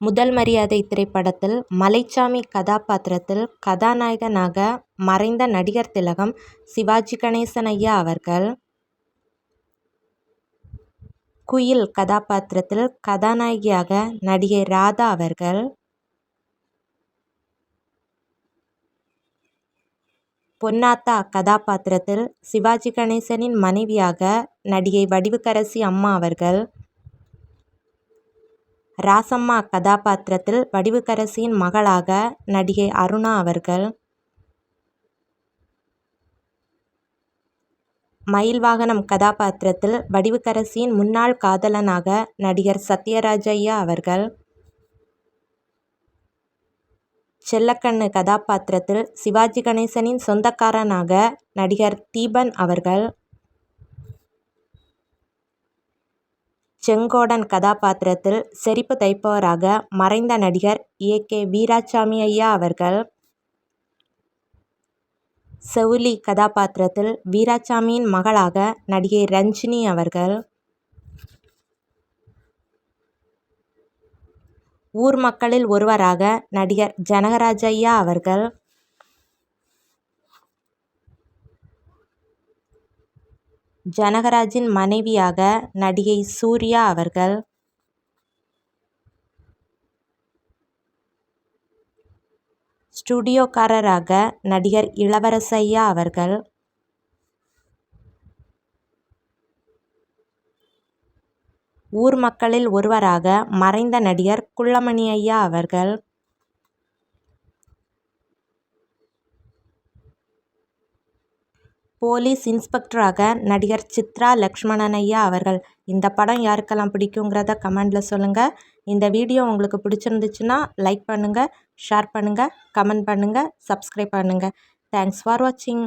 முதல் மரியாதை திரைப்படத்தில் மலைச்சாமி கதாபாத்திரத்தில் கதாநாயகனாக மறைந்த நடிகர் திலகம் சிவாஜி கணேசன் ஐயா அவர்கள். குயில் கதாபாத்திரத்தில் கதாநாயகியாக நடிகை ராதா அவர்கள். பொன்னாத்தா கதாபாத்திரத்தில் சிவாஜி கணேசனின் மனைவியாக நடிகை வடிவுக்கரசி அம்மா அவர்கள். ராசம்மா கதாபாத்திரத்தில் வடிவுக்கரசியின் மகளாக நடிகை அருணா அவர்கள். மயில்வாகனம் கதாபாத்திரத்தில் வடிவுக்கரசியின் முன்னாள் காதலனாக நடிகர் சத்யராஜய்யா அவர்கள். செல்லக்கண்ணு கதாபாத்திரத்தில் சிவாஜி கணேசனின் சொந்தக்காரனாக நடிகர் தீபன் அவர்கள். செங்கோடன் கதாபாத்திரத்தில் செறிப்பு தைப்பவராக மறைந்த நடிகர் ஏ. கே. வீராசாமி ஐயா அவர்கள். செவுலி கதாபாத்திரத்தில் வீராசாமியின் மகளாக நடிகை ரஞ்சினி அவர்கள். ஊர் மக்களில் ஒருவராக நடிகர் ஜனகராஜ் ஐயா அவர்கள். ஜனகராஜின் மனைவியாக நடிகை சூர்யா அவர்கள். ஸ்டுடியோக்காரராக நடிகர் இளவரசையா அவர்கள். ஊர் மக்களில் ஒருவராக மறைந்த நடிகர் குள்ளமணி ஐயா அவர்கள். போலீஸ் இன்ஸ்பெக்டராக நடிகர் சித்ரா லக்ஷ்மணன் ஐயா அவர்கள். இந்த படம் யாருக்கெல்லாம் பிடிக்குங்கிறத கமெண்டில் சொல்லுங்கள் இந்த வீடியோ உங்களுக்கு பிடிச்சிருந்துச்சுன்னா லைக் பண்ணுங்கள் ஷேர் பண்ணுங்கள் கமெண்ட் பண்ணுங்கள் சப்ஸ்கிரைப் பண்ணுங்கள் தேங்க்ஸ் ஃபார் வாட்சிங்.